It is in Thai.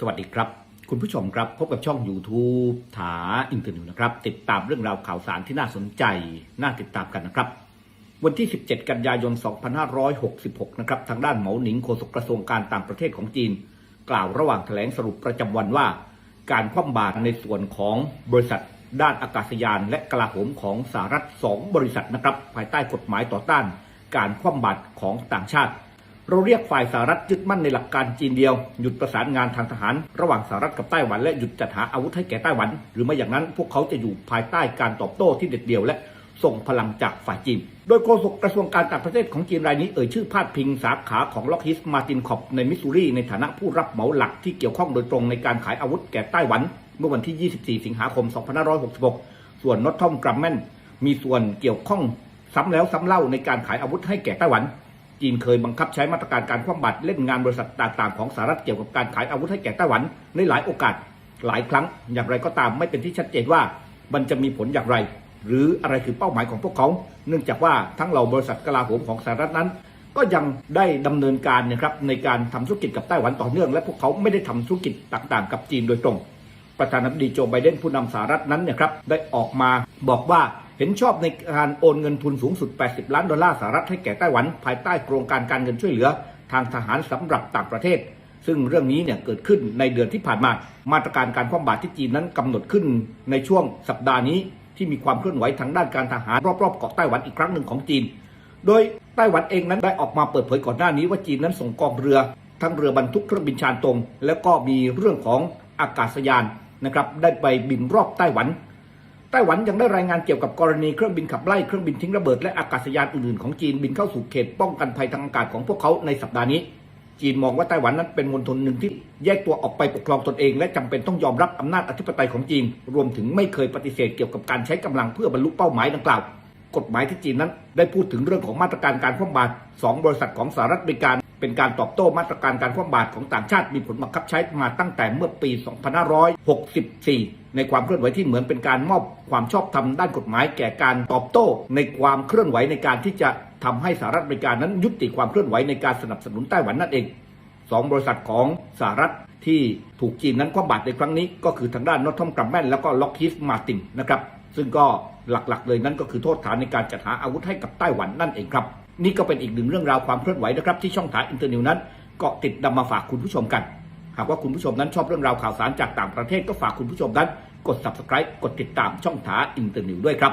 สวัสดีครับ คุณผู้ชมครับพบกับช่อง YouTube ถาอินเตอร์นิวนะครับ ติดตามเรื่องราวข่าวสารที่น่าสนใจ น่าติดตามกันนะครับ วันที่ 17 กันยายน 2566 นะครับ ทางด้านเหมาหนิงโฆษกกระทรวงการต่างประเทศของจีน กล่าวระหว่างแถลงสรุปประจำวันว่า การคว่ำบาตรในส่วนของบริษัท ด้านอากาศยาน และกลาโหมของสหรัฐ 2 บริษัทนะครับภายใต้กฎหมายต่อต้าน การคว่ำบาตรของต่างชาติ เราเรียกฝ่ายสหรัฐยึดมั่นในหลักการจีนเดียว หยุดประสานงานทางทหาร ระหว่างสหรัฐกับไต้หวันและหยุดจัดหาอาวุธให้แก่ไต้หวัน หรือไม่อย่างนั้นพวกเขาจะอยู่ภายใต้การตอบโต้ที่เด็ดเดี่ยวและส่งพลังจากฝ่ายจีน โดยโฆษกกระทรวงการต่างประเทศของจีนรายนี้เอ่ยชื่อพาดพิงสาขาของล็อกฮิสมาตินคอปในมิสซูรีในฐานะผู้รับเหมาหลักที่เกี่ยวข้องโดยตรงในการขายอาวุธแก่ไต้หวัน เมื่อวันที่ 24 สิงหาคม 2566 ส่วนนอตทอมกรัมแมนมีส่วนเกี่ยวข้องซ้ำแล้วซ้ำเล่าในการขายอาวุธให้แก่ไต้หวัน จีนเคยบังคับใช้มาตรการการคว่ำบาตรเล่นงานบริษัทต่างๆของสหรัฐเกี่ยวกับการขายอาวุธให้แก่ไต้หวันในหลายโอกาสหลายครั้ง อย่างไรก็ตามไม่เป็นที่ชัดเจนว่ามันจะมีผลอย่างไร หรืออะไรคือเป้าหมายของพวกเขา เนื่องจากว่าทั้งเหล่าบริษัทกลาโหมของสหรัฐนั้น ก็ยังได้ดำเนินการนะครับในการทำธุรกิจกับไต้หวันต่อเนื่อง และพวกเขาไม่ได้ทำธุรกิจต่างๆ กับจีนโดยตรง ประธานาธิบดีโจไบเดนผู้นำสหรัฐนั้นนี่ยครับได้ออกมาบอกว่า เห็นชอบในการโอนเงินทุนสูงสุด 80 ล้านดอลลาร์สหรัฐให้แก่ไต้หวัน ภายใต้โครงการการเงินช่วยเหลือ ทางทหารสำหรับต่างประเทศ ซึ่งเรื่องนี้เนี่ยเกิดขึ้นในเดือนที่ผ่านมา มาตรการการคว่ำบาตรที่จีนนั้นกำหนดขึ้นในช่วงสัปดาห์นี้ที่มีความเคลื่อนไหวทางด้านการทหารรอบๆเกาะไต้หวันอีกครั้งหนึ่งของจีน โดยไต้หวันเองนั้นได้ออกมาเปิดเผยก่อนหน้านี้ว่าจีนนั้นส่งกองเรือ ทั้งเรือบรรทุกเครื่องบินชานตรง แล้วก็มีเรื่องของอากาศยานนะครับได้ไปบินรอบไต้หวัน ไต้หวันยังได้รายงานเกี่ยวกับกรณีเครื่องบินขับไล่เครื่องบินทิ้งระเบิดและอากาศยานอื่นๆของจีนบินเข้าสู่เขตป้องกันภัยทางอากาศของพวกเขาในสัปดาห์นี้ จีนมองว่าไต้หวันนั้นเป็นมณฑลหนึ่งที่แยกตัวออกไปปกครองตนเอง และจำเป็นต้องยอมรับอำนาจอธิปไตยของจีน รวมถึงไม่เคยปฏิเสธเกี่ยวกับการใช้กำลังเพื่อบรรลุเป้าหมายดังกล่าว กฎหมายที่จีนนั้นได้พูดถึงเรื่องของมาตรการการคว่ำบาตรสองบริษัทของสหรัฐอเมริกา เป็นการตอบโต้มาตรการการคว่ำบาตรของต่างชาติมีผลบังคับใช้มาตั้งแต่เมื่อปี 2564 ในความเคลื่อนไหวที่เหมือนเป็นการมอบความชอบธรรมด้านกฎหมายแก่การตอบโต้ ในความเคลื่อนไหวในการที่จะทำให้สหรัฐอเมริกานั้นยุติความเคลื่อนไหวในการสนับสนุนไต้หวันนั่นเองสองบริษัทของสหรัฐที่ถูกจีนนั้นคว่ำบาตรในครั้งนี้ ก็คือทางด้านนอตทอมกรัมแมนแล้วก็ล็อกฮิสมาตินนะครับซึ่งก็หลักๆ เลยนั่นก็คือโทษฐานในการจัดหาอาวุธให้กับไต้หวันนั่นเองครับ นี่ก็เป็นอีกหนึ่งเรื่องราวความเคลื่อนไหวนะครับที่ช่องถายอินเตอร์นิวนั้นเกาะติดนำมาฝากคุณผู้ชมกัน หากว่าคุณผู้ชมนั้นชอบเรื่องราวข่าวสารจากต่างประเทศก็ฝากคุณผู้ชมนั้น กด subscribe กดติดตามช่องถาอินเตอร์นิวด้วยครับ